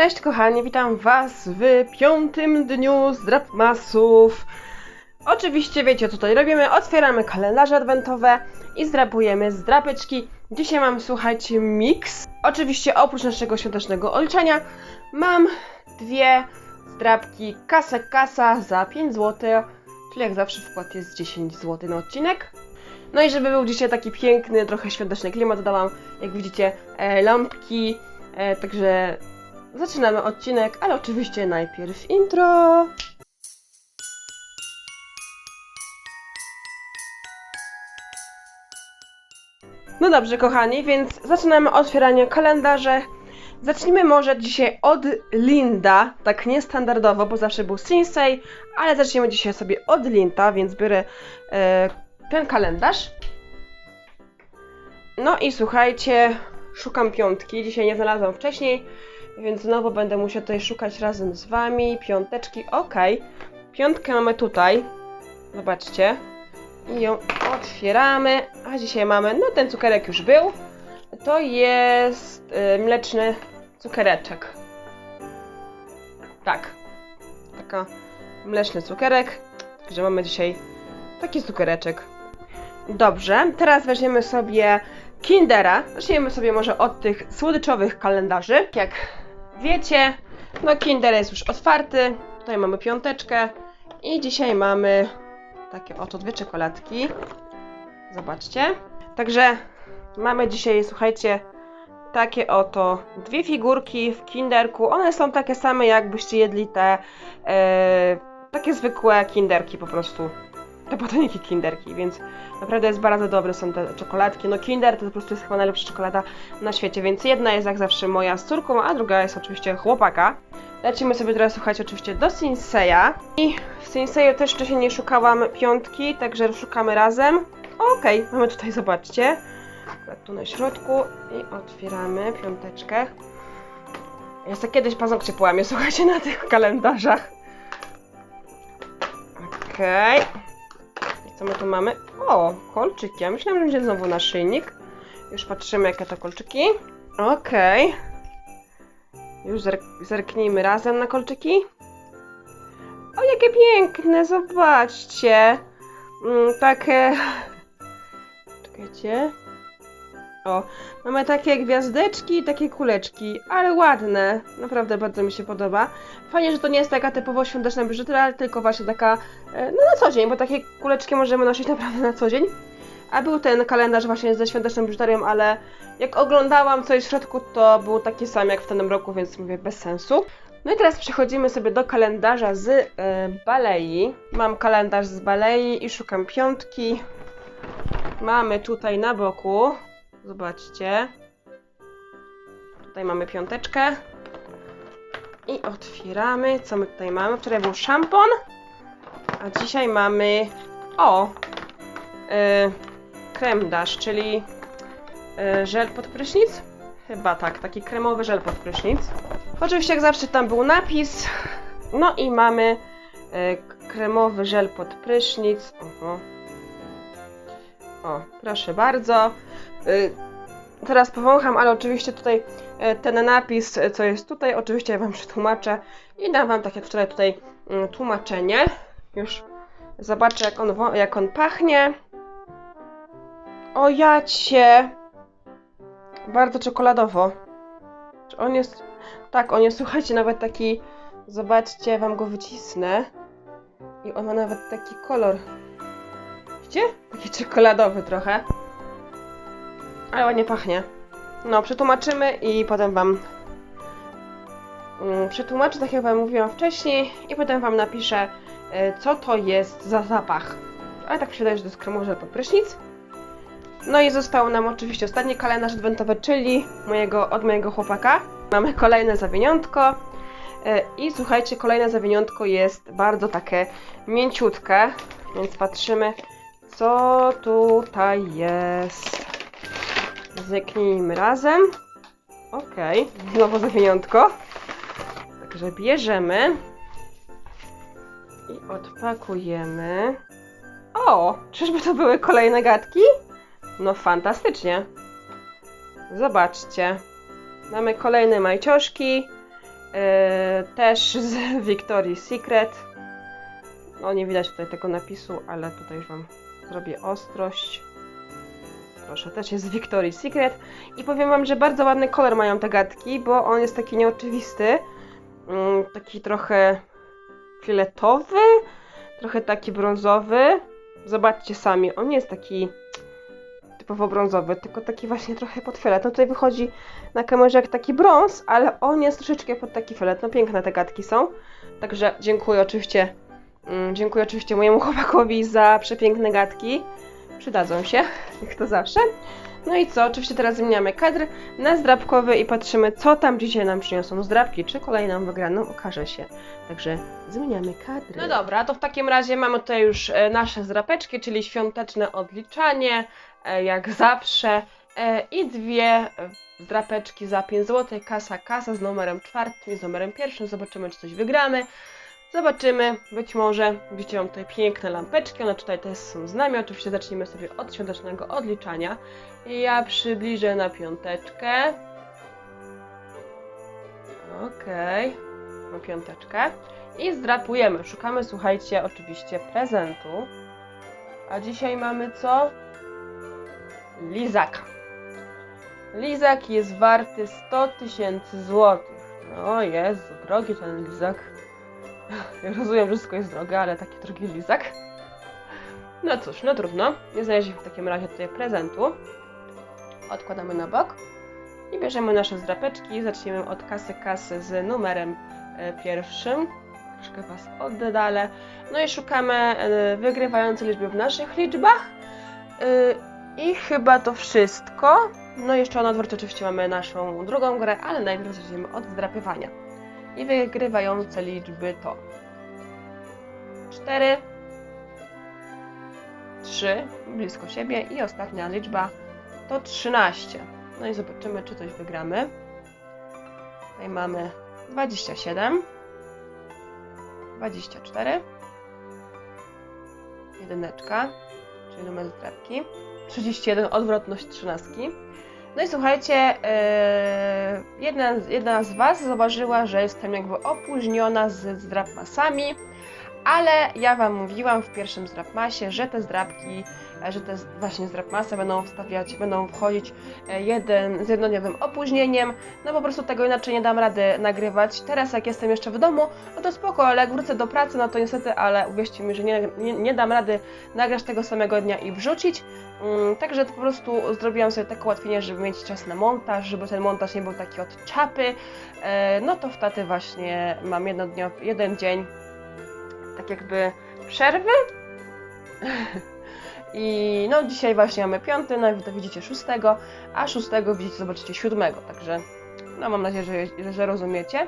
Cześć kochani, witam was w piątym dniu zdrapmasów. Oczywiście wiecie co tutaj robimy, otwieramy kalendarze adwentowe i zdrapujemy zdrapeczki. Dzisiaj mam, słuchajcie, miks. Oczywiście oprócz naszego świątecznego olczenia mam dwie zdrapki kasa kasa za 5 zł, czyli jak zawsze wkład jest 10 zł na odcinek. No i żeby był dzisiaj taki piękny, trochę świąteczny klimat, dodałam, jak widzicie, e, lampki, e, także zaczynamy odcinek, ale oczywiście najpierw intro. No dobrze, kochani, więc zaczynamy otwieranie kalendarze. Zacznijmy może dzisiaj od Linda, tak niestandardowo, bo zawsze był Sinsei, ale zaczniemy dzisiaj sobie od Linda, więc biorę e, ten kalendarz. No i słuchajcie, szukam piątki. Dzisiaj nie znalazłam wcześniej, więc znowu będę musiała tutaj szukać razem z wami. Piąteczki, ok. Piątkę mamy tutaj. Zobaczcie. I ją otwieramy. A dzisiaj mamy, no ten cukierek już był. To jest y, mleczny cukiereczek. Tak. Taka mleczny cukierek. Także mamy dzisiaj taki cukiereczek. Dobrze, teraz weźmiemy sobie Kindera. Zaczniemy sobie może od tych słodyczowych kalendarzy. Jak wiecie, no Kinder jest już otwarty. Tutaj mamy piąteczkę. I dzisiaj mamy takie oto dwie czekoladki. Zobaczcie. Także mamy dzisiaj, słuchajcie, takie oto dwie figurki w Kinderku. One są takie same, jakbyście jedli te e, takie zwykłe Kinderki po prostu. Te batoniki Kinderki, więc naprawdę jest bardzo dobre są te czekoladki. No Kinder to po prostu jest chyba najlepsza czekolada na świecie, więc jedna jest jak zawsze moja z córką, a druga jest oczywiście chłopaka. Lecimy sobie teraz, słuchajcie, oczywiście do Sinseya. I w Sinseyu też wcześniej nie szukałam piątki, także szukamy razem. Okej, mamy tutaj, zobaczcie. Tu na środku i otwieramy piąteczkę. Ja sobie kiedyś paznokcie połamię, słuchajcie, na tych kalendarzach. Okej. I Co my tu mamy? O, kolczyki. Ja myślałam, że będzie znowu naszyjnik. Już patrzymy, jakie to kolczyki. Okej. Już zerk zerknijmy razem na kolczyki. O, jakie piękne, zobaczcie. Mm, takie... Czekajcie. O, mamy takie gwiazdeczki i takie kuleczki, ale ładne. Naprawdę bardzo mi się podoba. Fajnie, że to nie jest taka typowo świąteczna biżuteria, tylko właśnie taka, e, no na co dzień, bo takie kuleczki możemy nosić naprawdę na co dzień. A był ten kalendarz właśnie ze świąteczną biżuterią, ale jak oglądałam co jest w środku, to był taki sam jak w tym roku, więc mówię bez sensu. No i teraz przechodzimy sobie do kalendarza z e, Balei. Mam kalendarz z Balei i szukam piątki. Mamy tutaj na boku, zobaczcie. Tutaj mamy piąteczkę. I otwieramy. Co my tutaj mamy? Wczoraj był szampon, a dzisiaj mamy. O! Yy, krem dash, czyli yy, żel pod prysznic? Chyba tak, taki kremowy żel pod prysznic. Oczywiście, jak zawsze, tam był napis. No i mamy yy, kremowy żel pod prysznic. Oho. O, proszę bardzo. Yy, teraz powącham, ale oczywiście tutaj e, ten napis, e, co jest tutaj, oczywiście ja Wam przetłumaczę i dam Wam, tak jak wczoraj, tutaj mm, tłumaczenie. Już zobaczę, jak on, jak on pachnie. O jacie! Bardzo czekoladowo. On jest, tak, on jest, słuchajcie, nawet taki, zobaczcie, Wam go wycisnę. I on ma nawet taki kolor. Widzicie? Taki czekoladowy trochę. Ale ładnie pachnie. No, przetłumaczymy i potem Wam mm, przetłumaczę, tak jak Wam mówiłam wcześniej, i potem Wam napiszę, e, co to jest za zapach. Ale tak się że to jest kremowy pod prysznic. No i został nam oczywiście ostatni kalendarz adwentowy, czyli mojego, od mojego chłopaka. Mamy kolejne zawiniątko. E, I słuchajcie, kolejne zawiniątko jest bardzo takie mięciutkie, więc patrzymy, co tutaj jest. Zerknijmy razem. Okej, znowu zawiniątko. Także bierzemy i odpakujemy. O, czyżby to były kolejne gadki? No fantastycznie. Zobaczcie. Mamy kolejne majcioszki. E, też z Victoria's Secret. No nie widać tutaj tego napisu, ale tutaj już Wam zrobię ostrość. Proszę, też jest z Victoria's Secret. I powiem Wam, że bardzo ładny kolor mają te gadki, bo on jest taki nieoczywisty. Mm, taki trochę fioletowy, trochę taki brązowy. Zobaczcie sami, on nie jest taki typowo brązowy, tylko taki właśnie trochę pod fiolet. No tutaj wychodzi na kamerze jak taki brąz, ale on jest troszeczkę pod taki fiolet. No piękne te gadki są. Także dziękuję oczywiście, mm, dziękuję oczywiście mojemu chłopakowi za przepiękne gadki. Przydadzą się, jak to zawsze. No i co? Oczywiście teraz zmieniamy kadr na zdrabkowy i patrzymy, co tam dzisiaj nam przyniosą zdrabki, czy kolejną wygraną okaże się. Także zmieniamy kadry. No dobra, to w takim razie mamy tutaj już e, nasze zdrapeczki, czyli świąteczne odliczanie, e, jak zawsze. E, I dwie zdrapeczki za 5 zł, kasa, kasa z numerem czwartym z numerem pierwszym. Zobaczymy, czy coś wygramy. Zobaczymy, być może widzicie mam tutaj piękne lampeczki, one tutaj też są z nami. Oczywiście zaczniemy sobie od świątecznego odliczania. Ja przybliżę na piąteczkę. Okej, na piąteczkę. I zdrapujemy. Szukamy, słuchajcie, oczywiście prezentu. A dzisiaj mamy co? Lizaka. Lizak jest warty 100 tysięcy złotych. No Jezu, drogi ten lizak. Ja rozumiem, że wszystko jest drogie, ale taki drogi lizak. No cóż, no trudno. Nie znaleźliśmy w takim razie tutaj prezentu. Odkładamy na bok. I bierzemy nasze zdrapeczki. Zaczniemy od kasy kasy z numerem e, pierwszym. Troszkę Was oddalę. No i szukamy e, wygrywające liczby w naszych liczbach. E, I chyba to wszystko. No i jeszcze na odwrót oczywiście mamy naszą drugą grę, ale najpierw zaczniemy od zdrapywania. I wygrywające liczby to 4, 3, blisko siebie i ostatnia liczba to 13. No i zobaczymy, czy coś wygramy. Tutaj mamy 27, 24, jedyneczka, czyli numer zdrabki, 31, odwrotność 13. No i słuchajcie, yy, jedna, jedna z Was zauważyła, że jestem jakby opóźniona z zdrapmasami, ale ja Wam mówiłam w pierwszym zdrapmasie, że te zdrapki, że te z- właśnie zdrapmasy będą wstawiać, będą wchodzić e, jeden z jednodniowym opóźnieniem, no po prostu tego inaczej nie dam rady nagrywać. Teraz jak jestem jeszcze w domu, no to spoko, ale jak wrócę do pracy, no to niestety, ale uwierzcie mi, że nie, nie, nie dam rady nagrać tego samego dnia i wrzucić. Mm, Także po prostu zrobiłam sobie takie ułatwienie, żeby mieć czas na montaż, żeby ten montaż nie był taki od czapy. E, No to wtedy właśnie mam jednodniowy, jeden dzień tak jakby przerwy. I no dzisiaj właśnie mamy piąty, no i widzicie szóstego, a szóstego widzicie, zobaczycie siódmego, także no mam nadzieję, że, że rozumiecie.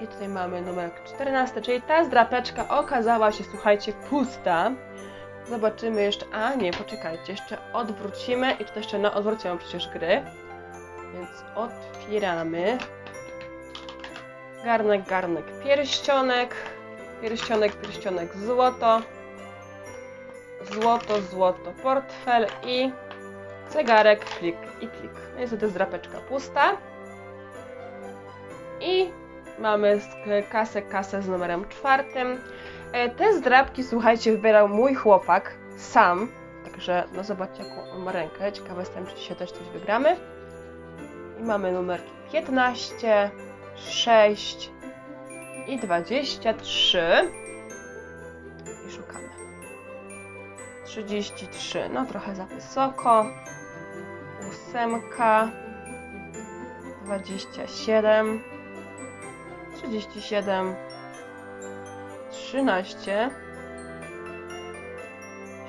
I tutaj mamy numer 14, czyli ta zdrapeczka okazała się, słuchajcie, pusta. Zobaczymy jeszcze. A nie, poczekajcie, jeszcze odwrócimy i tutaj jeszcze na odwrócie mam przecież gry. Więc otwieramy. Garnek, garnek, pierścionek. Pierścionek, pierścionek, złoto. Złoto, złoto, portfel i zegarek, klik i klik. No Niestety zdrapeczka pusta. I mamy kasę, kasę z numerem czwartym. E, Te zdrabki, słuchajcie, wybierał mój chłopak sam. Także, no zobaczcie, jaką on ma rękę. Ciekawe jestem, czy dzisiaj też coś wygramy. I mamy numer 15, 6 i 23. I szukamy. 33, no trochę za wysoko. Ósemka. 27. 37. 13,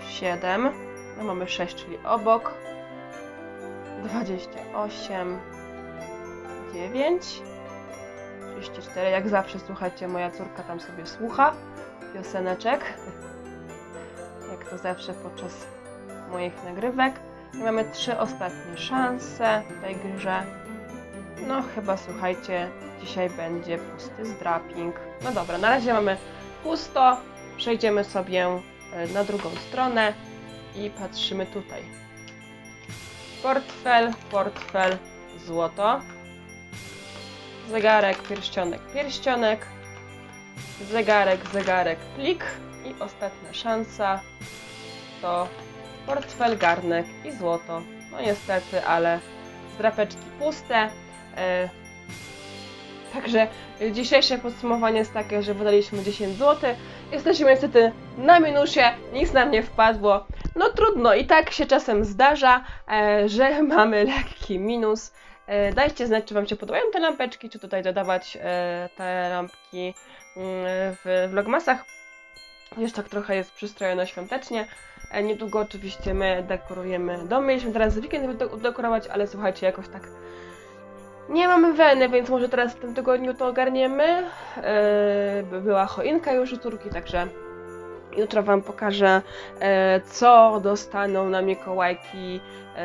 7, no mamy 6, czyli obok, 28, 9, 34, jak zawsze słuchajcie, moja córka tam sobie słucha pioseneczek, to zawsze podczas moich nagrywek. Mamy trzy ostatnie szanse w tej grze. No chyba słuchajcie, dzisiaj będzie pusty zdraping. No dobra, na razie mamy pusto. Przejdziemy sobie e, na drugą stronę i patrzymy tutaj. Portfel, portfel, złoto. zegarek, pierścionek, pierścionek, zegarek, zegarek, plik i ostatnia szansa to portfel, garnek i złoto. No niestety, ale zdrapeczki puste. E, Także dzisiejsze podsumowanie jest takie, że wydaliśmy 10 zł. Jesteśmy niestety na minusie, nic nam nie wpadło. No trudno, i tak się czasem zdarza, e, że mamy lekki minus. E, dajcie znać, czy Wam się podobają te lampeczki, czy tutaj dodawać te lampki mm, w vlogmasach. Już tak trochę jest przystrojone świątecznie. E, niedługo oczywiście my dekorujemy dom. Mieliśmy teraz weekend de- dekorować, ale słuchajcie, jakoś tak nie mamy weny, więc może teraz w tym tygodniu to ogarniemy. E, by była choinka już u córki, także jutro Wam pokażę, e, co dostaną na Mikołajki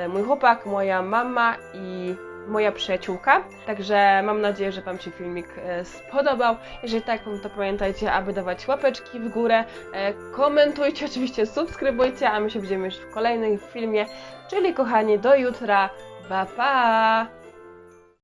mój chłopak, moja mama i moja przyjaciółka. Także mam nadzieję, że Wam się filmik e, spodobał. Jeżeli tak, to pamiętajcie, aby dawać łapeczki w górę, e, komentujcie, oczywiście subskrybujcie, a my się widzimy już w kolejnym filmie. Czyli kochani, do jutra. Pa, pa!